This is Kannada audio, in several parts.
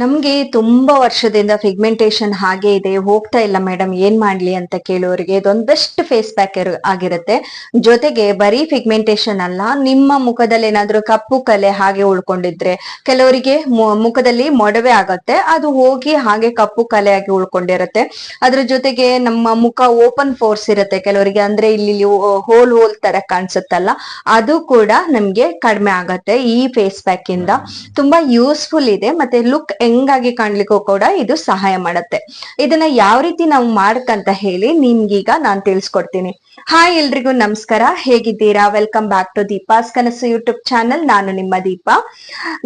ನಮ್ಗೆ ತುಂಬಾ ವರ್ಷದಿಂದ ಫಿಗ್ಮೆಂಟೇಶನ್ ಹಾಗೆ ಇದೆ ಹೋಗ್ತಾ ಇಲ್ಲ ಮೇಡಮ್ ಏನ್ ಮಾಡ್ಲಿ ಅಂತ ಕೇಳೋರಿಗೆ. ಇದೊಂದು ಬೆಸ್ಟ್ ಫೇಸ್ ಪ್ಯಾಕ್ ಆಗಿರುತ್ತೆ. ಜೊತೆಗೆ ಬರೀ ಫಿಗ್ಮೆಂಟೇಶನ್ ಅಲ್ಲ ನಿಮ್ಮ ಮುಖದಲ್ಲಿ ಏನಾದ್ರೂ ಕಪ್ಪು ಕಲೆ ಹಾಗೆ ಉಳ್ಕೊಂಡಿದ್ರೆ ಕೆಲವರಿಗೆ ಮುಖದಲ್ಲಿ ಮೊಡವೆ ಆಗತ್ತೆ ಅದು ಹೋಗಿ ಹಾಗೆ ಕಪ್ಪು ಕಲೆ ಆಗಿ ಉಳ್ಕೊಂಡಿರುತ್ತೆ. ಅದ್ರ ಜೊತೆಗೆ ನಮ್ಮ ಮುಖ ಓಪನ್ ಫೋರ್ಸ್ ಇರುತ್ತೆ ಕೆಲವರಿಗೆ ಅಂದ್ರೆ ಇಲ್ಲಿ ಹೋಲ್ ಹೋಲ್ ತರ ಕಾಣಿಸುತ್ತಲ್ಲ ಅದು ಕೂಡ ನಮ್ಗೆ ಕಡಿಮೆ ಆಗತ್ತೆ ಈ ಫೇಸ್ ಪ್ಯಾಕ್ ಇಂದ. ತುಂಬಾ ಯೂಸ್ಫುಲ್ ಇದೆ ಮತ್ತೆ ಲುಕ್ ಹೆಂಗಾಗಿ ಕಾಣ್ಲಿಕ್ಕೂ ಕೂಡ ಇದು ಸಹಾಯ ಮಾಡುತ್ತೆ. ಇದನ್ನ ಯಾವ ರೀತಿ ನಾವು ಮಾಡ್ಕಂತ ಹೇಳಿ ನಿಮ್ಗೀಗ ನಾನ್ ತಿಳಿಸ್ಕೊಡ್ತೀನಿ. ಹಾಯ್ ಎಲ್ರಿಗೂ ನಮಸ್ಕಾರ. ಹೇಗಿದ್ದೀರಾ? ವೆಲ್ಕಮ್ ಬ್ಯಾಕ್ ಟು ದೀಪಾಸ್ ಕನಸು ಯೂಟ್ಯೂಬ್ ಚಾನಲ್. ನಾನು ನಿಮ್ಮ ದೀಪ.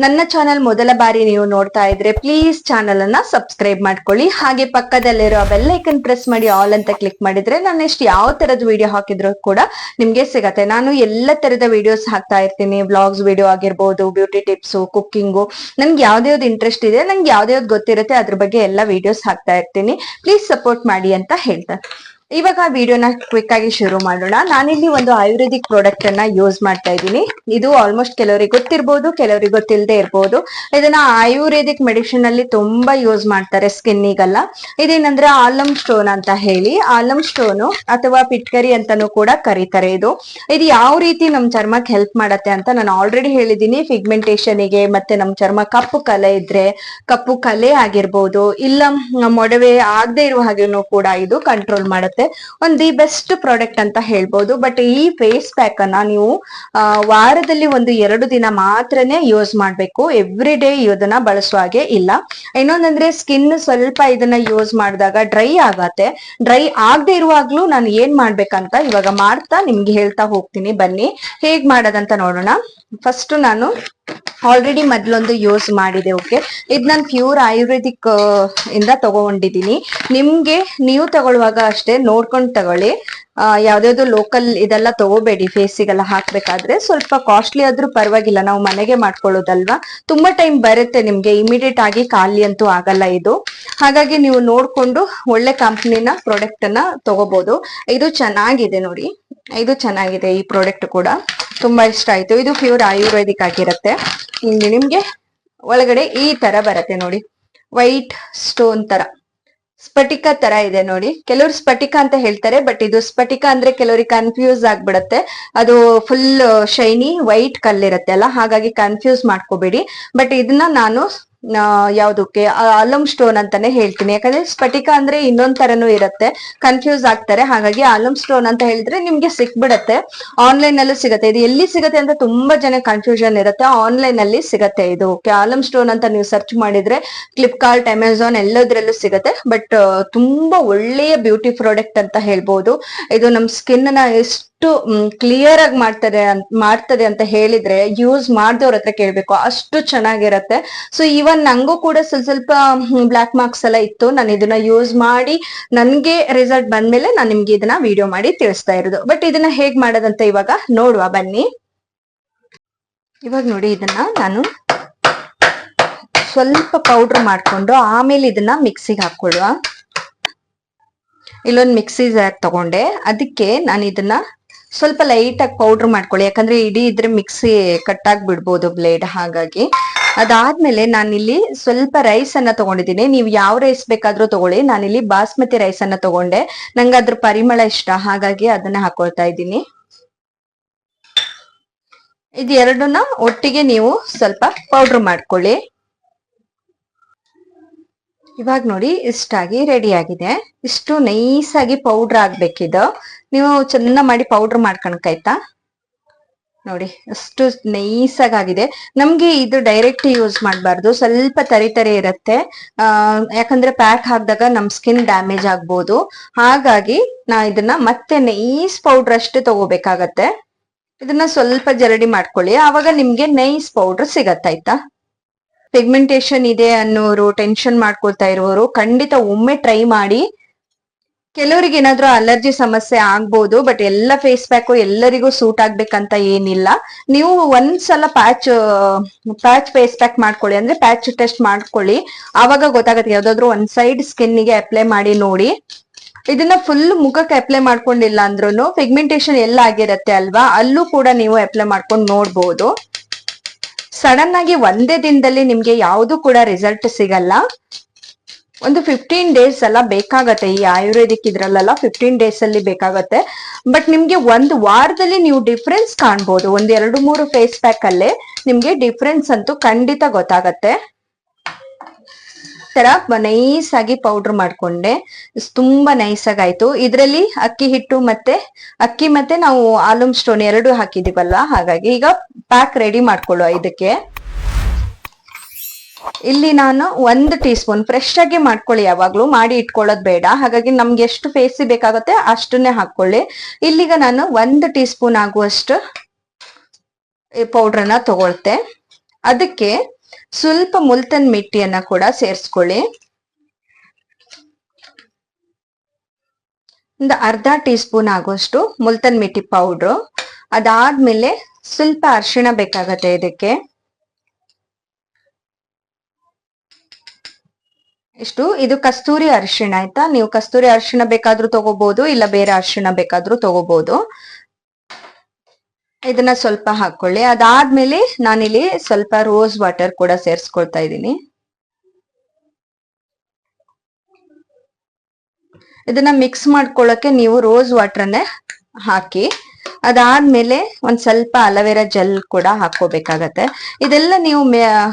ನನ್ನ ಚಾನಲ್ ಮೊದಲ ಬಾರಿ ನೀವು ನೋಡ್ತಾ ಇದ್ರೆ ಪ್ಲೀಸ್ ಚಾನಲ್ ಅನ್ನ ಸಬ್ಸ್ಕ್ರೈಬ್ ಮಾಡ್ಕೊಳ್ಳಿ. ಹಾಗೆ ಪಕ್ಕದಲ್ಲಿರೋ ಬೆಲ್ ಐಕನ್ ಪ್ರೆಸ್ ಮಾಡಿ ಆಲ್ ಅಂತ ಕ್ಲಿಕ್ ಮಾಡಿದ್ರೆ ನಾನು ಎಷ್ಟು ಯಾವ ತರದ ವಿಡಿಯೋ ಹಾಕಿದ್ರು ಕೂಡ ನಿಮ್ಗೆ ಸಿಗತ್ತೆ. ನಾನು ಎಲ್ಲ ತರದ ವಿಡಿಯೋಸ್ ಹಾಕ್ತಾ ಇರ್ತೀನಿ. ವ್ಲಾಗ್ಸ್ ವಿಡಿಯೋ ಆಗಿರ್ಬೋದು ಬ್ಯೂಟಿ ಟಿಪ್ಸ್ ಕುಕ್ಕಿಂಗು ನನ್ಗೆ ಯಾವ್ದ್ಯಾವ್ದು ಇಂಟ್ರೆಸ್ಟ್ ಇದೆ ನಂಗೆ ಯಾವ್ದು ಗೊತ್ತಿರುತ್ತೆ ಅದ್ರ ಬಗ್ಗೆ ಎಲ್ಲ ವಿಡಿಯೋಸ್ ಹಾಕ್ತಾ ಇರ್ತೀನಿ. ಪ್ಲೀಸ್ ಸಪೋರ್ಟ್ ಮಾಡಿ ಅಂತ ಹೇಳ್ತಾರೆ ಇವಾಗ ವಿಡಿಯೋನ ಕ್ವಿಕ್ ಆಗಿ ಶುರು ಮಾಡೋಣ. ನಾನಿಲ್ಲಿ ಒಂದು ಆಯುರ್ವೇದಿಕ್ ಪ್ರಾಡಕ್ಟ್ ಅನ್ನ ಯೂಸ್ ಮಾಡ್ತಾ ಇದ್ದೀನಿ. ಇದು ಆಲ್ಮೋಸ್ಟ್ ಕೆಲವರಿಗೆ ಗೊತ್ತಿರ್ಬೋದು, ಕೆಲವರಿಗೆ ಗೊತ್ತಿಲ್ಲದೆ ಇರ್ಬೋದು. ಇದನ್ನ ಆಯುರ್ವೇದಿಕ್ ಮೆಡಿಸಿನ್ ಅಲ್ಲಿ ತುಂಬಾ ಯೂಸ್ ಮಾಡ್ತಾರೆ ಸ್ಕಿನ್ನಿಗೆಲ್ಲ ಇದೇನಂದ್ರೆ ಆಲಮ್ ಸ್ಟೋನ್ ಅಂತ ಹೇಳಿ. ಆಲಮ್ ಸ್ಟೋನ್ ಅಥವಾ ಪಿಟ್ಕರಿ ಅಂತಾನೂ ಕೂಡ ಕರೀತಾರೆ ಇದು. ಇದು ಯಾವ ರೀತಿ ನಮ್ ಚರ್ಮಕ್ಕೆ ಹೆಲ್ಪ್ ಮಾಡತ್ತೆ ಅಂತ ನಾನು ಆಲ್ರೆಡಿ ಹೇಳಿದೀನಿ ಫಿಗ್ಮೆಂಟೇಶನ್ಗೆ ಮತ್ತೆ ನಮ್ ಚರ್ಮ ಕಪ್ಪು ಕಲೆ ಇದ್ರೆ ಕಪ್ಪು ಕಲೆ ಆಗಿರ್ಬೋದು. ಇಲ್ಲ ಮೊಡವೆ ಆಗದೆ ಇರುವ ಹಾಗೆನೂ ಕೂಡ ಇದು ಕಂಟ್ರೋಲ್ ಮಾಡುತ್ತೆ. ಒಂದ್ ದಿ ಬೆಸ್ಟ್ ಪ್ರಾಡಕ್ಟ್ ಅಂತ ಹೇಳ್ಬೋದು. ಬಟ್ ಈ ಫೇಸ್ ಪ್ಯಾಕ್ ಅನ್ನ ನೀವು ವಾರದಲ್ಲಿ ಒಂದು ಎರಡು ದಿನ ಮಾತ್ರನೇ ಯೂಸ್ ಮಾಡ್ಬೇಕು. ಎವ್ರಿ ಡೇ ಇದನ್ನ ಬಳಸುವ ಹಾಗೆ ಇಲ್ಲ. ಇನ್ನೊಂದಂದ್ರೆ ಸ್ಕಿನ್ ಸ್ವಲ್ಪ ಇದನ್ನ ಯೂಸ್ ಮಾಡಿದಾಗ ಡ್ರೈ ಆಗತ್ತೆ. ಡ್ರೈ ಆಗದೆ ಇರುವಾಗ್ಲೂ ನಾನು ಏನ್ ಮಾಡ್ಬೇಕಂತ ಇವಾಗ ಮಾಡ್ತಾ ನಿಮ್ಗೆ ಹೇಳ್ತಾ ಹೋಗ್ತೀನಿ. ಬನ್ನಿ. ಹೇಗ್ ಮಾಡೋದಂತ ನೋಡೋಣ. ಫಸ್ಟ್ ನಾನು ಆಲ್ರೆಡಿ ಮೊದ್ಲೊಂದು ಯೂಸ್ ಮಾಡಿದೆ ಓಕೆ ಇದು ನಾನು ಪ್ಯೂರ್ ಆಯುರ್ವೇದಿಕ್ ಇಂದ ತಗೊಂಡಿದ್ದೀನಿ ನಿಮ್ಗೆ ನೀವು ತಗೊಳ್ಳುವಾಗ ಅಷ್ಟೇ ನೋಡ್ಕೊಂಡು ತಗೊಳ್ಳಿ. ಆ, ಯಾವ್ದ್ಯಾವ್ದು ಲೋಕಲ್ ಇದೆಲ್ಲ ತಗೋಬೇಡಿ ಫೇಸಿಗೆಲ್ಲ ಹಾಕ್ಬೇಕಾದ್ರೆ ಸ್ವಲ್ಪ ಕಾಸ್ಟ್ಲಿ ಆದ್ರೂ ಪರವಾಗಿಲ್ಲ. ನಾವು ಮನೆಗೆ ಮಾಡ್ಕೊಳ್ಳೋದಲ್ವಾ? ತುಂಬಾ ಟೈಮ್ ಬರುತ್ತೆ ನಿಮ್ಗೆ. ಇಮಿಡಿಯೇಟ್ ಆಗಿ ಖಾಲಿ ಅಂತೂ ಆಗಲ್ಲ ಇದು. ಹಾಗಾಗಿ ನೀವು ನೋಡ್ಕೊಂಡು ಒಳ್ಳೆ ಕಂಪ್ನಿನ ಪ್ರಾಡಕ್ಟ್ ಅನ್ನ ತಗೋಬಹುದು ಇದು ಚೆನ್ನಾಗಿದೆ ನೋಡಿ. ಇದು ಚೆನ್ನಾಗಿದೆ ಈ ಪ್ರಾಡಕ್ಟ್ ಕೂಡ. ತುಂಬಾ ಇಷ್ಟ ಆಯ್ತು. ಇದು ಪ್ಯೂರ್ ಆಯುರ್ವೇದಿಕ್ ಆಗಿರುತ್ತೆ. ನಿಮ್ಗೆ ಒಳಗಡೆ ಈ ತರ ಬರುತ್ತೆ ನೋಡಿ. ವೈಟ್ ಸ್ಟೋನ್ ತರ. ಸ್ಫಟಿಕ ತರ ಇದೆ ನೋಡಿ. ಕೆಲವರು ಸ್ಫಟಿಕ ಅಂತ ಹೇಳ್ತಾರೆ ಬಟ್ ಇದು ಸ್ಫಟಿಕ ಅಂದ್ರೆ ಕೆಲವರಿಗೆ ಕನ್ಫ್ಯೂಸ್ ಆಗ್ಬಿಡತ್ತೆ. ಅದು ಫುಲ್ ಶೈನಿ ವೈಟ್ ಕಲ್ಲಿರುತ್ತೆ ಅಲ್ಲ? ಹಾಗಾಗಿ ಕನ್ಫ್ಯೂಸ್ ಮಾಡ್ಕೋಬೇಡಿ. ಬಟ್ ಇದನ್ನ ನಾನು ಯಾವ್ದಕ್ಕೆ ಅಲಂ ಸ್ಟೋನ್ ಅಂತಾನೆ ಹೇಳ್ತೀನಿ. ಯಾಕಂದ್ರೆ ಸ್ಫಟಿಕ ಅಂದ್ರೆ ಇನ್ನೊಂದ್ ತರನು ಇರುತ್ತೆ. ಕನ್ಫ್ಯೂಸ್ ಆಗ್ತಾರೆ. ಹಾಗಾಗಿ ಅಲಂ ಸ್ಟೋನ್ ಅಂತ ಹೇಳಿದ್ರೆ ನಿಮ್ಗೆ ಸಿಕ್ಬಿಡತ್ತೆ. ಆನ್ಲೈನ್ ಅಲ್ಲೂ ಸಿಗತ್ತೆ. ಇದು ಎಲ್ಲಿ ಸಿಗತ್ತೆ ಅಂತ ತುಂಬಾ ಜನ ಕನ್ಫ್ಯೂಷನ್ ಇರುತ್ತೆ. ಆನ್ಲೈನ್ ಅಲ್ಲಿ ಸಿಗತ್ತೆ ಇದು. ಆಲಮ್ ಸ್ಟೋನ್ ಅಂತ ನೀವು ಸರ್ಚ್ ಮಾಡಿದ್ರೆ ಫ್ಲಿಪ್ಕಾರ್ಟ್ ಅಮೆಝಾನ್ ಎಲ್ಲದ್ರಲ್ಲೂ ಸಿಗತ್ತೆ. ಬಟ್ ತುಂಬಾ ಒಳ್ಳೆಯ ಬ್ಯೂಟಿ ಪ್ರಾಡಕ್ಟ್ ಅಂತ ಹೇಳ್ಬೋದು. ಇದು ನಮ್ ಸ್ಕಿನ್ನ ಎಷ್ಟು ಕ್ಲಿಯರ್ ಆಗಿ ಮಾಡ್ತಾರೆ ಮಾಡ್ತದೆ ಅಂತ ಹೇಳಿದ್ರೆ ಯೂಸ್ ಮಾಡ್ದವ್ರ ಹತ್ರ ಕೇಳ್ಬೇಕು. ಅಷ್ಟು ಚೆನ್ನಾಗಿರತ್ತೆ. ಸೊ ಇವನ್ ನಂಗೂ ಕೂಡ ಸ್ವಲ್ಪ ಸ್ವಲ್ಪ ಬ್ಲಾಕ್ ಮಾರ್ಕ್ಸ್ ಎಲ್ಲ ಇತ್ತು. ನಾನು ಇದನ್ನ ಯೂಸ್ ಮಾಡಿ ನನ್ಗೆ ರಿಸಲ್ಟ್ ಬಂದ್ಮೇಲೆ ನಾನು ನಿಮ್ಗೆ ಇದನ್ನ ವಿಡಿಯೋ ಮಾಡಿ ತಿಳಿಸ್ತಾ ಇರೋದು. ಬಟ್ ಇದನ್ನ ಹೇಗ್ ಮಾಡೋದಂತ ಇವಾಗ ನೋಡುವ, ಬನ್ನಿ. ಇವಾಗ ನೋಡಿ ಇದನ್ನ ನಾನು ಸ್ವಲ್ಪ ಪೌಡರ್ ಮಾಡ್ಕೊಂಡು ಆಮೇಲೆ ಇದನ್ನ ಮಿಕ್ಸಿಗೆ ಹಾಕೊಳ್ಳುವ ಇಲ್ಲೊಂದು ಮಿಕ್ಸಿ ಜಾರ್ ತಗೊಂಡೆ. ಅದಕ್ಕೆ ನಾನು ಇದನ್ನ ಸ್ವಲ್ಪ ಲೈಟ್ ಆಗಿ ಪೌಡರ್ ಮಾಡ್ಕೊಳ್ಳಿ. ಯಾಕಂದ್ರೆ ಇಡೀ ಇದ್ರೆ ಮಿಕ್ಸಿ ಕಟ್ ಬಿಡ್ಬೋದು ಬ್ಲೇಡ್ ಹಾಗಾಗಿ. ಅದಾದ್ಮೇಲೆ ನಾನಿಲ್ಲಿ ಸ್ವಲ್ಪ ರೈಸ್ ಅನ್ನ ತಗೊಂಡಿದ್ದೀನಿ. ನೀವು ಯಾವ ರೈಸ್ ಬೇಕಾದ್ರೂ ತಗೊಳ್ಳಿ. ನಾನಿಲ್ಲಿ ಬಾಸ್ಮತಿ ರೈಸ್ ಅನ್ನ ತಗೊಂಡೆ. ನಂಗೆ ಅದ್ರ ಪರಿಮಳ ಇಷ್ಟ. ಹಾಗಾಗಿ ಅದನ್ನ ಹಾಕೊಳ್ತಾ ಇದ್ದೀನಿ. ಇದು ಎರಡನ್ನ ಒಟ್ಟಿಗೆ ನೀವು ಸ್ವಲ್ಪ ಪೌಡರ್ ಮಾಡ್ಕೊಳ್ಳಿ. ಇವಾಗ ನೋಡಿ ಇಷ್ಟಾಗಿ ರೆಡಿ ಆಗಿದೆ. ಇಷ್ಟು ನೈಸ್ ಆಗಿ ಪೌಡರ್ ಆಗ್ಬೇಕಿದು. ನೀವು ಚೆನ್ನ ಮಾಡಿ ಪೌಡರ್ ಮಾಡ್ಕೊಳಕಾಯ್ತಾ ನೋಡಿ, ಅಷ್ಟು ನೈಸ್ ಆಗಿದೆ ನಮ್ಗೆ ಇದು ಡೈರೆಕ್ಟ್ ಯೂಸ್ ಮಾಡಬಾರ್ದು. ಸ್ವಲ್ಪ ತರಿ ತರಿ ಇರುತ್ತೆ. ಯಾಕಂದ್ರೆ ಪ್ಯಾಕ್ ಹಾಕಿದಾಗ ನಮ್ ಸ್ಕಿನ್ ಡ್ಯಾಮೇಜ್ ಆಗ್ಬೋದು. ಹಾಗಾಗಿ ನಾ ಇದನ್ನ ಮತ್ತೆ ನೈಸ್ ಪೌಡರ್ ಅಷ್ಟೇ ತಗೋಬೇಕಾಗತ್ತೆ. ಇದನ್ನ ಸ್ವಲ್ಪ ಜರಡಿ ಮಾಡ್ಕೊಳ್ಳಿ. ಆವಾಗ ನಿಮ್ಗೆ ನೈಸ್ ಪೌಡರ್ ಸಿಗತ್ತಾಯ್ತಾ ಪಿಗ್ಮೆಂಟೇಶನ್ ಇದೆ ಅನ್ನೋರು ಟೆನ್ಷನ್ ಮಾಡ್ಕೊಳ್ತಾ ಇರುವವರು ಖಂಡಿತ ಒಮ್ಮೆ ಟ್ರೈ ಮಾಡಿ. ಕೆಲವರಿಗೆ ಏನಾದ್ರೂ ಅಲರ್ಜಿ ಸಮಸ್ಯೆ ಆಗ್ಬೋದು ಬಟ್ ಎಲ್ಲ ಫೇಸ್ ಪ್ಯಾಕು ಎಲ್ಲರಿಗೂ ಸೂಟ್ ಆಗ್ಬೇಕಂತ ಏನಿಲ್ಲ. ನೀವು ಒಂದ್ಸಲ ಪ್ಯಾಚ್ ಪ್ಯಾಚ್ ಫೇಸ್ ಪ್ಯಾಕ್ ಮಾಡ್ಕೊಳ್ಳಿ, ಅಂದ್ರೆ ಪ್ಯಾಚ್ ಟೆಸ್ಟ್ ಮಾಡ್ಕೊಳ್ಳಿ. ಆವಾಗ ಗೊತ್ತಾಗತ್ತೆ, ಯಾವ್ದಾದ್ರು ಒಂದ್ ಸೈಡ್ ಸ್ಕಿನ್ನಿಗೆ ಅಪ್ಲೈ ಮಾಡಿ ನೋಡಿ. ಇದನ್ನ ಫುಲ್ ಮುಖಕ್ಕೆ ಅಪ್ಲೈ ಮಾಡ್ಕೊಂಡಿಲ್ಲ ಅಂದ್ರೂ ಪಿಗ್ಮೆಂಟೇಶನ್ ಎಲ್ಲ ಆಗಿರತ್ತೆ ಅಲ್ವಾ? ಅಲ್ಲೂ ಕೂಡ ನೀವು ಅಪ್ಲೈ ಮಾಡ್ಕೊಂಡು ನೋಡ್ಬೋದು. ಸಡನ್ ಆಗಿ ಒಂದೇ ದಿನದಲ್ಲಿ ನಿಮ್ಗೆ ಯಾವುದು ಕೂಡ ರಿಸಲ್ಟ್ ಸಿಗಲ್ಲ. ಒಂದು ಫಿಫ್ಟೀನ್ ಡೇಸ್ ಎಲ್ಲ ಬೇಕಾಗತ್ತೆ. ಈ ಆಯುರ್ವೇದಿಕ್ ಇದ್ರಲ್ಲೆಲ್ಲ ಫಿಫ್ಟೀನ್ ಡೇಸ್ ಅಲ್ಲಿ ಬೇಕಾಗತ್ತೆ. ಬಟ್ ನಿಮ್ಗೆ ಒಂದು ವಾರದಲ್ಲಿ ನೀವು ಡಿಫ್ರೆನ್ಸ್ ಕಾಣ್ಬೋದು. ಒಂದ್ ಎರಡು ಮೂರು ಫೇಸ್ ಪ್ಯಾಕ್ ಅಲ್ಲೇ ನಿಮ್ಗೆ ಡಿಫ್ರೆನ್ಸ್ ಅಂತೂ ಖಂಡಿತ ಗೊತ್ತಾಗತ್ತೆ. ತರ ನೈಸ್ ಆಗಿ ಪೌಡರ್ ಮಾಡ್ಕೊಂಡೆ. ತುಂಬಾ ನೈಸ್ ಆಗಿ ಆಯ್ತು ಇದ್ರಲ್ಲಿ ಅಕ್ಕಿ ಹಿಟ್ಟು ಮತ್ತೆ, ಅಕ್ಕಿ ಮತ್ತೆ ನಾವು ಆಲೂಮ್ ಸ್ಟೋನ್ ಎರಡು ಹಾಕಿದೀವಲ್ವಾ ಹಾಗಾಗಿ ಈಗ ಪ್ಯಾಕ್ ರೆಡಿ ಮಾಡ್ಕೊಳ್ಳುವ ಇದಕ್ಕೆ. ಇಲ್ಲಿ ನಾನು ಒಂದು ಟೀ ಸ್ಪೂನ್ ಫ್ರೆಶ್ ಆಗಿ ಮಾಡ್ಕೊಳ್ಳಿ ಯಾವಾಗ್ಲೂ, ಮಾಡಿ ಇಟ್ಕೊಳ್ಳೋದು ಬೇಡ. ಹಾಗಾಗಿ ನಮ್ಗೆ ಎಷ್ಟು ಫೇಸಿ ಬೇಕಾಗುತ್ತೆ ಅಷ್ಟನ್ನೇ ಹಾಕೊಳ್ಳಿ ಇಲ್ಲಿಗ ನಾನು ಒಂದು ಟೀ ಸ್ಪೂನ್ ಆಗುವಷ್ಟು ಪೌಡ್ರನ್ನ ತಗೊಳ್ತೆ. ಅದಕ್ಕೆ ಸ್ವಲ್ಪ ಮುಲ್ತನ್ ಮಿಟ್ಟಿಯನ್ನ ಕೂಡ ಸೇರಿಸ್ಕೊಳ್ಳಿ. ಒಂದು ಅರ್ಧ ಟೀ ಸ್ಪೂನ್ ಆಗುವಷ್ಟು ಮುಲ್ತನ್ ಮಿಟ್ಟಿ ಪೌಡ್ರು. ಅದಾದ್ಮೇಲೆ ಸ್ವಲ್ಪ ಅರಿಶಿಣ ಬೇಕಾಗತ್ತೆ ಇದಕ್ಕೆ. ಇಷ್ಟು, ಇದು ಕಸ್ತೂರಿ ಅರಿಶಿಣ ಆಯ್ತಾ? ನೀವು ಕಸ್ತೂರಿ ಅರಿಶಿಣ ಬೇಕಾದ್ರೂ ತಗೋಬಹುದು ಇಲ್ಲ ಬೇರೆ ಅರಿಶಿಣ ಬೇಕಾದ್ರೂ ತಗೋಬಹುದು ಇದನ್ನ ಸ್ವಲ್ಪ ಹಾಕೊಳ್ಳಿ. ಅದಾದ್ಮೇಲೆ ನಾನಿಲ್ಲಿ ಸ್ವಲ್ಪ ರೋಸ್ ವಾಟರ್ ಕೂಡ ಸೇರಿಸ್ಕೊಳ್ತಾ ಇದ್ದೀನಿ. ಇದನ್ನ ಮಿಕ್ಸ್ ಮಾಡ್ಕೊಳ್ಳಕ್ಕೆ ನೀವು ರೋಸ್ ವಾಟರ್ನೇ ಹಾಕಿ. ಅದಾದ್ಮೇಲೆ ಒಂದ್ ಸ್ವಲ್ಪ ಅಲೋವೆರಾ ಜೆಲ್ ಕೂಡ ಹಾಕೋಬೇಕಾಗತ್ತೆ ಇದೆಲ್ಲ ನೀವು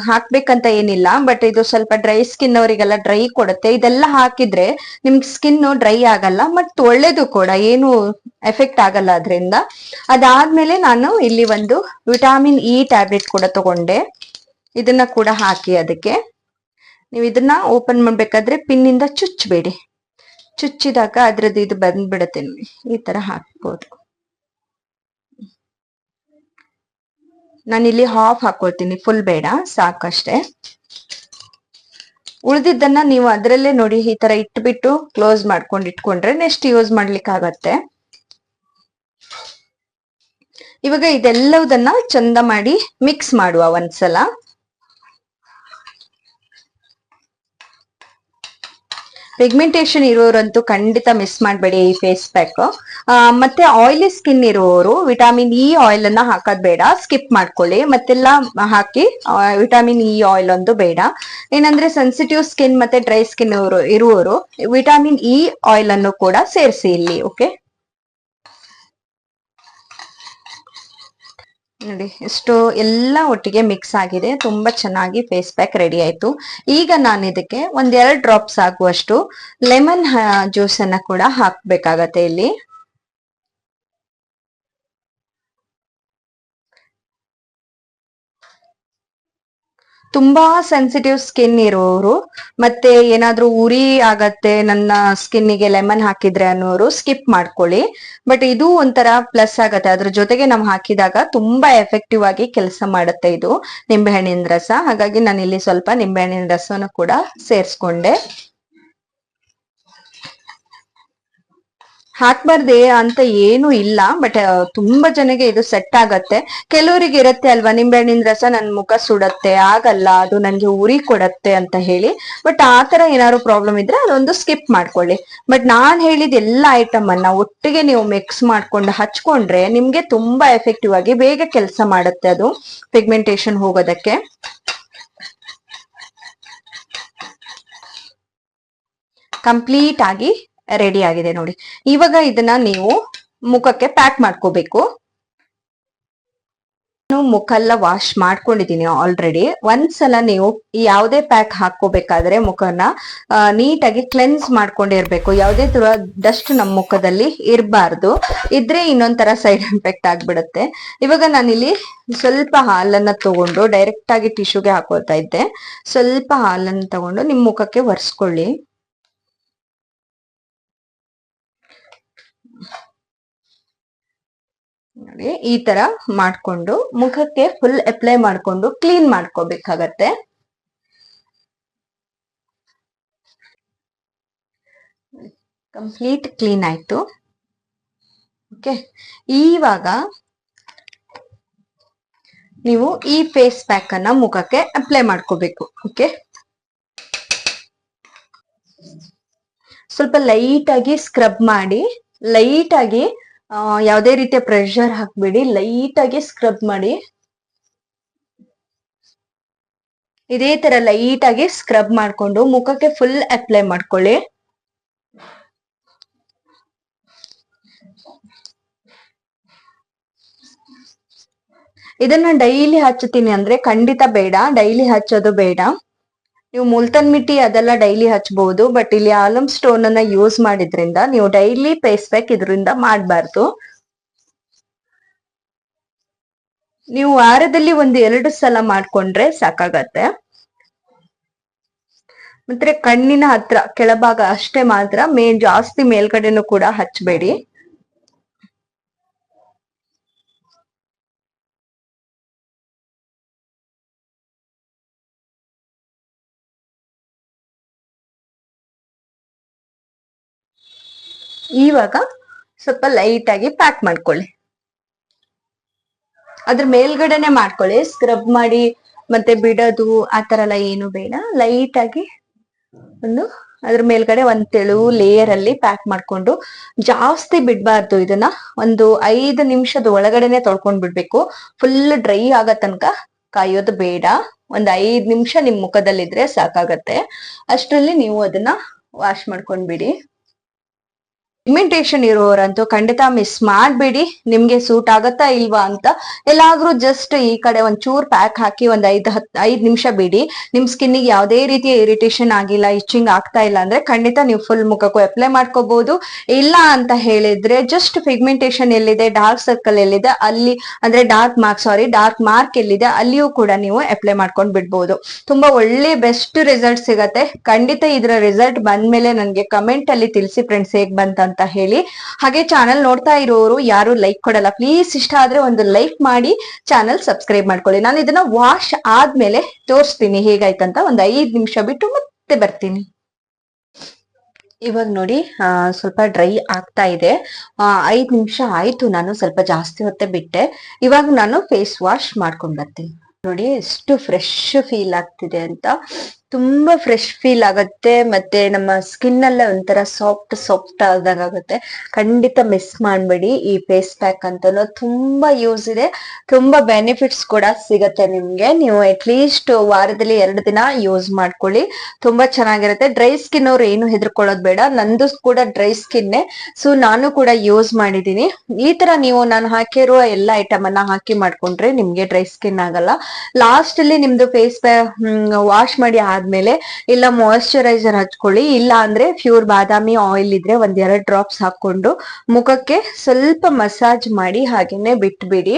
ಹಾಕ್ಬೇಕಂತ ಏನಿಲ್ಲ, ಬಟ್ ಇದು ಸ್ವಲ್ಪ ಡ್ರೈ ಸ್ಕಿನ್ ಅವರಿಗೆಲ್ಲ ಡ್ರೈ ಕೊಡುತ್ತೆ. ಇದೆಲ್ಲ ಹಾಕಿದ್ರೆ ನಿಮ್ ಸ್ಕಿನ್ ಡ್ರೈ ಆಗಲ್ಲ, ಮತ್ ಒಳ್ಳೇದು ಕೂಡ, ಏನು ಎಫೆಕ್ಟ್ ಆಗಲ್ಲ ಅದರಿಂದ. ಅದಾದ್ಮೇಲೆ ನಾನು ಇಲ್ಲಿ ಒಂದು ವಿಟಾಮಿನ್ ಇ ಟ್ಯಾಬ್ಲೆಟ್ ಕೂಡ ತಗೊಂಡೆ. ಇದನ್ನ ಕೂಡ ಹಾಕಿ ಅದಕ್ಕೆ. ನೀವು ಇದನ್ನ ಓಪನ್ ಮಾಡ್ಬೇಕಾದ್ರೆ ಇಂದ ಚುಚ್ಚಬೇಡಿ ಚುಚ್ಚಿದಾಗ ಅದ್ರದ್ದು ಇದು ಬಂದ್ಬಿಡತ್ತೆ ಈ ತರ ಹಾಕ್ಬೋದು. ನಾನಿಲ್ಲಿ ಹಾಫ್ ಹಾಕೊಳ್ತೀನಿ. ಫುಲ್ ಬೇಡ, ಸಾಕಷ್ಟೇ. ಉಳಿದಿದ್ದನ್ನ ನೀವು ಅದರಲ್ಲೇ ನೋಡಿ, ಈ ತರ ಇಟ್ಬಿಟ್ಟು ಕ್ಲೋಸ್ ಮಾಡ್ಕೊಂಡು ಇಟ್ಕೊಂಡ್ರೆ ನೆಕ್ಸ್ಟ್ ಯೂಸ್ ಮಾಡ್ಲಿಕ್ಕೆ ಆಗತ್ತೆ ಇವಾಗ ಇದೆಲ್ಲವುದನ್ನ ಚಂದ ಮಾಡಿ ಮಿಕ್ಸ್ ಮಾಡುವ ಒಂದ್ಸಲ. ಪಿಗ್ಮೆಂಟೇಶನ್ ಇರೋರಂತೂ ಖಂಡಿತ ಮಿಸ್ ಮಾಡಬೇಡಿ ಈ ಫೇಸ್ ಪ್ಯಾಕ್ ಮತ್ತೆ ಆಯಿಲಿ ಸ್ಕಿನ್ ಇರುವವರು ವಿಟಾಮಿನ್ ಇ ಆಯಿಲ್ ಅನ್ನ ಹಾಕೋದ್ ಬೇಡ. ಸ್ಕಿಪ್ ಮಾಡ್ಕೊಳ್ಳಿ. ಮತ್ತೆಲ್ಲ ಹಾಕಿ ವಿಟಾಮಿನ್ ಇ ಆಯಿಲ್ ಒಂದು ಬೇಡ. ಏನಂದ್ರೆ ಸೆನ್ಸಿಟಿವ್ ಸ್ಕಿನ್ ಮತ್ತೆ ಡ್ರೈ ಸ್ಕಿನ್ ಇರುವವರು ವಿಟಾಮಿನ್ ಇ ಆಯಿಲ್ ಅನ್ನು ಕೂಡ ಸೇರಿಸಿ ಇಲ್ಲಿ ಓಕೆ ನೋಡಿ, ಇಷ್ಟು ಎಲ್ಲ ಒಟ್ಟಿಗೆ ಮಿಕ್ಸ್ ಆಗಿದೆ. ತುಂಬಾ ಚೆನ್ನಾಗಿ ಫೇಸ್ ಪ್ಯಾಕ್ ರೆಡಿ ಆಯ್ತು. ಈಗ ನಾನು ಇದಕ್ಕೆ ಒಂದೆರಡು ಡ್ರಾಪ್ಸ್ ಆಗುವಷ್ಟು ಲೆಮನ್ ಜ್ಯೂಸ್ ಕೂಡ ಹಾಕ್ಬೇಕಾಗತ್ತೆ ಇಲ್ಲಿ. ತುಂಬಾ ಸೆನ್ಸಿಟಿವ್ ಸ್ಕಿನ್ ಇರೋರು, ಮತ್ತೆ ಏನಾದ್ರೂ ಉರಿ ಆಗತ್ತೆ ನನ್ನ ಸ್ಕಿನ್ನಿಗೆ ಲೆಮನ್ ಹಾಕಿದ್ರೆ ಅನ್ನೋರು ಸ್ಕಿಪ್ ಮಾಡ್ಕೊಳ್ಳಿ. ಬಟ್ ಇದು ಒಂಥರ ಪ್ಲಸ್ ಆಗತ್ತೆ. ಅದ್ರ ಜೊತೆಗೆ ನಾವು ಹಾಕಿದಾಗ ತುಂಬಾ ಎಫೆಕ್ಟಿವ್ ಆಗಿ ಕೆಲಸ ಮಾಡುತ್ತೆ ಇದು. ನಿಂಬೆಹಣ್ಣಿನ ರಸ. ಹಾಗಾಗಿ ನಾನು ಇಲ್ಲಿ ಸ್ವಲ್ಪ ನಿಂಬೆಹಣ್ಣಿನ ರಸವನ್ನು ಕೂಡ ಸೇರಿಸ್ಕೊಂಡೆ. ಹಾಕ್ಬಾರ್ದೆ ಅಂತ ಏನು ಇಲ್ಲ ಬಟ್ ತುಂಬಾ ಜನಗೆ ಇದು ಸೆಟ್ ಆಗತ್ತೆ. ಕೆಲವರಿಗೆ ಇರತ್ತೆ ಅಲ್ವಾ ನಿಂಬೆಹಣ್ಣಿನ ರಸ ನನ್ ಮುಖ ಸುಡತ್ತೆ, ಆಗಲ್ಲ, ಅದು ನನ್ಗೆ ಉರಿ ಕೊಡತ್ತೆ ಅಂತ ಹೇಳಿ. ಬಟ್ ಆತರ ಏನಾದ್ರು ಪ್ರಾಬ್ಲಮ್ ಇದ್ರೆ ಅದೊಂದು ಸ್ಕಿಪ್ ಮಾಡ್ಕೊಳ್ಳಿ. ಬಟ್ ನಾನ್ ಹೇಳಿದ ಎಲ್ಲಾ ಐಟಮ್ ಅನ್ನ ಒಟ್ಟಿಗೆ ನೀವು ಮಿಕ್ಸ್ ಮಾಡ್ಕೊಂಡು ಹಚ್ಕೊಂಡ್ರೆ ನಿಮ್ಗೆ ತುಂಬಾ ಎಫೆಕ್ಟಿವ್ ಆಗಿ ಬೇಗ ಕೆಲಸ ಮಾಡುತ್ತೆ ಅದು ಪಿಗ್ಮೆಂಟೇಶನ್ ಹೋಗೋದಕ್ಕೆ. ಕಂಪ್ಲೀಟ್ ಆಗಿ ರೆಡಿ ಆಗಿದೆ ನೋಡಿ. ಇವಾಗ ಇದನ್ನ ನೀವು ಮುಖಕ್ಕೆ ಪ್ಯಾಕ್ ಮಾಡ್ಕೋಬೇಕು. ನಾನು ಮುಖ ಎಲ್ಲ ವಾಶ್ ಮಾಡ್ಕೊಂಡಿದ್ದೀನಿ ಆಲ್ರೆಡಿ ಒಂದ್ಸಲ ನೀವು ಯಾವುದೇ ಪ್ಯಾಕ್ ಹಾಕೋಬೇಕಾದ್ರೆ ಮುಖನ ನೀಟಾಗಿ ಕ್ಲೆನ್ಸ್ ಮಾಡ್ಕೊಂಡಿರ್ಬೇಕು. ಯಾವುದೇ ತರ ಡಸ್ಟ್ ನಮ್ಮ ಮುಖದಲ್ಲಿ ಇರಬಾರ್ದು. ಇದ್ರೆ ಇನ್ನೊಂಥರ ಸೈಡ್ ಎಫೆಕ್ಟ್ ಆಗ್ಬಿಡುತ್ತೆ. ಇವಾಗ ನಾನಿಲ್ಲಿ ಸ್ವಲ್ಪ ಹಾಲನ್ನ ತಗೊಂಡು ಡೈರೆಕ್ಟ್ ಆಗಿ ಟಿಶ್ಯೂಗೆ ಹಾಕೋತಾ ಇದ್ದೆ. ಸ್ವಲ್ಪ ಹಾಲನ್ನು ತಗೊಂಡು ನಿಮ್ ಮುಖಕ್ಕೆ ಒರೆಸ್ಕೊಳ್ಳಿ. ನೋಡಿ ಈ ತರ ಮಾಡ್ಕೊಂಡು ಮುಖಕ್ಕೆ ಫುಲ್ ಅಪ್ಲೈ ಮಾಡ್ಕೊಂಡು ಕ್ಲೀನ್ ಮಾಡ್ಕೋಬೇಕಾಗತ್ತೆ. ಕಂಪ್ಲೀಟ್ ಕ್ಲೀನ್ ಆಯ್ತು. ಓಕೆ ಈವಾಗ ನೀವು ಈ ಫೇಸ್ ಪ್ಯಾಕ್ ಅನ್ನ ಮುಖಕ್ಕೆ ಅಪ್ಲೈ ಮಾಡ್ಕೋಬೇಕು. ಓಕೆ ಸ್ವಲ್ಪ ಲೈಟ್ ಆಗಿ ಸ್ಕ್ರಬ್ ಮಾಡಿ ಲೈಟ್ ಆಗಿ ಯಾವುದೇ ರೀತಿಯ ಪ್ರೆಷರ್ ಹಾಕ್ಬೇಡಿ ಲೈಟ್ ಆಗಿ ಸ್ಕ್ರಬ್ ಮಾಡಿ. ಇದೇ ತರ ಲೈಟ್ ಆಗಿ ಸ್ಕ್ರಬ್ ಮಾಡ್ಕೊಂಡು ಮುಖಕ್ಕೆ ಫುಲ್ ಅಪ್ಲೈ ಮಾಡ್ಕೊಳ್ಳಿ. ಇದನ್ನ ಡೈಲಿ ಹಚ್ಚುತ್ತೀನಿ ಅಂದ್ರೆ ಖಂಡಿತ ಬೇಡ ಡೈಲಿ ಹಚ್ಚೋದು ಬೇಡ. ನೀವು ಮುಲ್ತನ್ ಮಿಟ್ಟಿ ಅದೆಲ್ಲ ಡೈಲಿ ಹಚ್ಬಹುದು ಬಟ್ ಇಲ್ಲಿ ಆಲಮ್ ಸ್ಟೋನ್ ಅನ್ನ ಯೂಸ್ ಮಾಡಿದ್ರಿಂದ ನೀವು ಡೈಲಿ ಫೇಸ್ ಪ್ಯಾಕ್ ಇದರಿಂದ ಮಾಡಬಾರ್ದು. ನೀವು ವಾರದಲ್ಲಿ ಒಂದು ಎರಡು ಸಲ ಮಾಡ್ಕೊಂಡ್ರೆ ಸಾಕಾಗತ್ತೆ. ಮತ್ತೆ ಕಣ್ಣಿನ ಹತ್ರ ಕೆಳಭಾಗ ಅಷ್ಟೇ ಮಾತ್ರ ಮೇನ್ ಜಾಸ್ತಿ ಮೇಲ್ಗಡೆನೂ ಕೂಡ ಹಚ್ಚಬೇಡಿ ಇವಾಗ ಸ್ವಲ್ಪ ಲೈಟ್ ಆಗಿ ಪ್ಯಾಕ್ ಮಾಡ್ಕೊಳ್ಳಿ. ಅದ್ರ ಮೇಲ್ಗಡೆನೆ ಮಾಡ್ಕೊಳ್ಳಿ. ಸ್ಕ್ರಬ್ ಮಾಡಿ ಮತ್ತೆ ಬಿಡೋದು ಆ ತರ ಎಲ್ಲ ಏನು ಬೇಡ. ಲೈಟ್ ಆಗಿ ಒಂದು ಅದ್ರ ಮೇಲ್ಗಡೆ ಒಂದ್ ತೆಳು ಲೇಯರ್ ಅಲ್ಲಿ ಪ್ಯಾಕ್ ಮಾಡ್ಕೊಂಡು ಜಾಸ್ತಿ ಬಿಡ್ಬಾರ್ದು ಇದನ್ನ. ಒಂದು ಐದು ನಿಮಿಷದ ಒಳಗಡೆನೆ ತೊಳ್ಕೊಂಡ್ ಬಿಡ್ಬೇಕು. ಫುಲ್ ಡ್ರೈ ಆಗೋ ತನಕ ಕಾಯೋದು ಬೇಡ. ಒಂದ್ ಐದ್ ನಿಮಿಷ ನಿಮ್ ಮುಖದಲ್ಲಿದ್ರೆ ಸಾಕಾಗತ್ತೆ. ಅಷ್ಟರಲ್ಲಿ ನೀವು ಅದನ್ನ ವಾಶ್ ಮಾಡ್ಕೊಂಡ್ ಬಿಡಿ ಪಿಗ್ಮೆಂಟೇಷನ್ ಇರೋರಂತೂ ಖಂಡಿತ ಮಿಸ್ ಮಾಡ್ಬೇಡಿ. ನಿಮ್ಗೆ ಸೂಟ್ ಆಗತ್ತಾ ಇಲ್ವಾ ಅಂತ ಎಲ್ಲಾದ್ರೂ ಜಸ್ಟ್ ಈ ಕಡೆ ಒಂದ್ ಚೂರ್ ಪ್ಯಾಕ್ ಹಾಕಿ ಒಂದ್ ಐದ್ ಹತ್, ಐದ್ ನಿಮಿಷ ಬಿಡಿ. ನಿಮ್ಗೆ ಯಾವುದೇ ರೀತಿಯ ಇರಿಟೇಷನ್ ಆಗಿಲ್ಲ ಇಚ್ಚಿಂಗ್ ಆಗ್ತಾ ಇಲ್ಲ ಅಂದ್ರೆ ಖಂಡಿತ ನೀವು ಫುಲ್ ಮುಖಕ್ಕೂ ಅಪ್ಲೈ ಮಾಡ್ಕೋಬಹುದು ಇಲ್ಲ ಅಂತ ಹೇಳಿದ್ರೆ ಜಸ್ಟ್ ಪಿಗ್ಮೆಂಟೇಷನ್ ಎಲ್ಲಿದೆ ಡಾರ್ಕ್ ಸರ್ಕಲ್ ಎಲ್ಲಿದೆ, ಅಲ್ಲಿ ಅಂದ್ರೆ dark mark sorry dark mark ಎಲ್ಲಿದೆ, ಅಲ್ಲಿಯೂ ಕೂಡ ನೀವು ಅಪ್ಲೈ ಮಾಡ್ಕೊಂಡ್ ಬಿಡ್ಬಹುದು ತುಂಬಾ ಒಳ್ಳೆ ಬೆಸ್ಟ್ ರಿಸಲ್ಟ್ ಸಿಗತ್ತೆ. ಖಂಡಿತ ಇದರ ರಿಸಲ್ಟ್ ಬಂದ್ಮೇಲೆ ನನ್ಗೆ ಕಮೆಂಟ್ ಅಲ್ಲಿ ತಿಳಿಸಿ ಫ್ರೆಂಡ್ಸ್ ಹೇಗ್ ಬಂತ ಅಂತ ಹೇಳಿ. ಹಾಗೆ ಚಾನಲ್ ನೋಡ್ತಾ ಇರೋರು ಯಾರು ಲೈಕ್ ಕೊಡಲ್ಲ ಪ್ಲೀಸ್ ಇಷ್ಟ ಆದ್ರೆ ಒಂದು ಲೈಕ್ ಮಾಡಿ ಚಾನಲ್ ಸಬ್ಸ್ಕ್ರೈಬ್ ಮಾಡ್ಕೊಳ್ಳಿ. ನಾನು ಇದನ್ನ ವಾಶ್ ಆದ್ಮೇಲೆ ತೋರಿಸ್ತೀನಿ ಹೇಗಾಯ್ತಂತ ಒಂದ್ ಐದ್ ನಿಮಿಷ ಬಿಟ್ಟು ಮತ್ತೆ ಬರ್ತೀನಿ. ಇವಾಗ ನೋಡಿ ಸ್ವಲ್ಪ ಡ್ರೈ ಆಗ್ತಾ ಇದೆ. ಐದ್ ನಿಮಿಷ ಆಯ್ತು ನಾನು ಸ್ವಲ್ಪ ಜಾಸ್ತಿ ಹೊತ್ತೆ ಬಿಟ್ಟೆ. ಇವಾಗ ನಾನು ಫೇಸ್ ವಾಶ್ ಮಾಡ್ಕೊಂಡ್ ಬರ್ತೀನಿ. ನೋಡಿ, ಎಷ್ಟು ಫ್ರೆಶ್ ಫೀಲ್ ಆಗ್ತಿದೆ ಅಂತ. ತುಂಬಾ ಫ್ರೆಶ್ ಫೀಲ್ ಆಗತ್ತೆ, ಮತ್ತೆ ನಮ್ಮ ಸ್ಕಿನ್ ಎಲ್ಲ ಒಂಥರ ಸಾಫ್ಟ್ ಸಾಫ್ಟ್ ಆದಂಗ ಆಗುತ್ತೆ. ಖಂಡಿತ ಮಿಸ್ ಮಾಡ್ಬೇಡಿ ಈ ಫೇಸ್ ಪ್ಯಾಕ್ ಅಂತನೂ. ತುಂಬಾ ಯೂಸ್ ಇದೆ. ತುಂಬಾ ಬೆನಿಫಿಟ್ಸ್ ಕೂಡ ಸಿಗತ್ತೆ ನಿಮ್ಗೆ. ನೀವು ಅಟ್ಲೀಸ್ಟ್ ವಾರದಲ್ಲಿ ಎರಡು ದಿನ ಯೂಸ್ ಮಾಡ್ಕೊಳ್ಳಿ. ತುಂಬಾ ಚೆನ್ನಾಗಿರುತ್ತೆ. ಡ್ರೈ ಸ್ಕಿನ್ ಅವ್ರು ಏನು ಹೆದರ್ಕೊಳ್ಳೋದು ಬೇಡ. ನಂದು ಕೂಡ ಡ್ರೈ ಸ್ಕಿನ್ನೇ ಸೊ ನಾನು ಕೂಡ ಯೂಸ್ ಮಾಡಿದೀನಿ. ಈ ತರ ನೀವು ನಾನು ಹಾಕಿರುವ ಎಲ್ಲ ಐಟಮ್ ಅನ್ನ ಹಾಕಿ ಮಾಡ್ಕೊಂಡ್ರೆ ನಿಮ್ಗೆ ಡ್ರೈ ಸ್ಕಿನ್ ಆಗಲ್ಲ. ಲಾಸ್ಟ್ ಅಲ್ಲಿ ನಿಮ್ದು ಫೇಸ್ ವಾಶ್ ಮಾಡಿ ಆದ್ಮೇಲೆ ಇಲ್ಲ ಮಾಯಶ್ಚರೈಸರ್ ಹಚ್ಕೊಳ್ಳಿ, ಇಲ್ಲ ಅಂದ್ರೆ ಪ್ಯೂರ್ ಬಾದಾಮಿ ಆಯಿಲ್ ಇದ್ರೆ ಒಂದ್ ಎರಡ್ ಡ್ರಾಪ್ಸ್ ಹಾಕೊಂಡು ಮುಖಕ್ಕೆ ಸ್ವಲ್ಪ ಮಸಾಜ್ ಮಾಡಿ ಹಾಗೇನೆ ಬಿಟ್ಬಿಡಿ.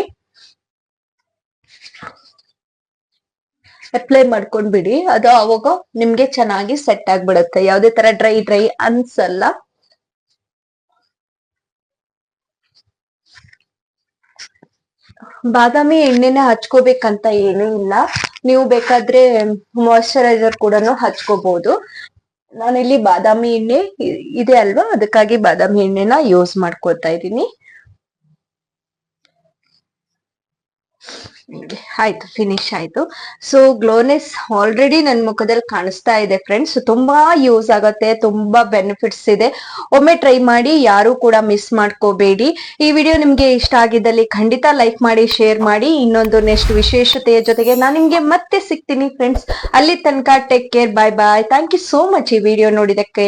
ಅಪ್ಲೈ ಮಾಡ್ಕೊಂಡ್ಬಿಡಿ, ಅದು ಅವಾಗ ನಿಮ್ಗೆ ಚೆನ್ನಾಗಿ ಸೆಟ್ ಆಗ್ಬಿಡುತ್ತೆ. ಯಾವ್ದೇ ತರ ಡ್ರೈ ಡ್ರೈ ಅನ್ಸಲ್ಲ. ಬಾದಾಮಿ ಎಣ್ಣೆನ ಹಚ್ಕೋಬೇಕಂತ ಏನೂ ಇಲ್ಲ. ನೀವು ಬೇಕಾದ್ರೆ ಮಾಯಶ್ಚರೈಸರ್ ಕೂಡ ಹಚ್ಕೋಬಹುದು ನಾನಿಲ್ಲಿ ಬಾದಾಮಿ ಎಣ್ಣೆ ಇದೆ ಅಲ್ವಾ? ಅದಕ್ಕಾಗಿ ಬಾದಾಮಿ ಎಣ್ಣೆನ ಯೂಸ್ ಮಾಡ್ಕೊತಾ ಇದ್ದೀನಿ. ಆಯ್ತು ಫಿನಿಶ್ ಆಯ್ತು. ಸೊ ಗ್ಲೋನೆಸ್ ಆಲ್ರೆಡಿ ನನ್ನ ಮುಖದಲ್ಲಿ ಕಾಣಿಸ್ತಾ ಇದೆ ಫ್ರೆಂಡ್ಸ್ ತುಂಬಾ ಯೂಸ್ ಆಗತ್ತೆ, ತುಂಬಾ ಬೆನಿಫಿಟ್ಸ್ ಇದೆ. ಒಮ್ಮೆ ಟ್ರೈ ಮಾಡಿ, ಯಾರು ಕೂಡ ಮಿಸ್ ಮಾಡ್ಕೋಬೇಡಿ. ಈ ವಿಡಿಯೋ ನಿಮ್ಗೆ ಇಷ್ಟ ಆಗಿದ್ದಲ್ಲಿ ಖಂಡಿತ ಲೈಕ್ ಮಾಡಿ ಶೇರ್ ಮಾಡಿ. ಇನ್ನೊಂದು ನೆಕ್ಸ್ಟ್ ವಿಶೇಷತೆಯ ಜೊತೆಗೆ ನಾನು ನಿಮ್ಗೆ ಮತ್ತೆ ಸಿಗ್ತೀನಿ ಫ್ರೆಂಡ್ಸ್ ಅಲ್ಲಿ ತನಕ take care bye bye thank you so much ಈ ವಿಡಿಯೋ ನೋಡಿದಕ್ಕೆ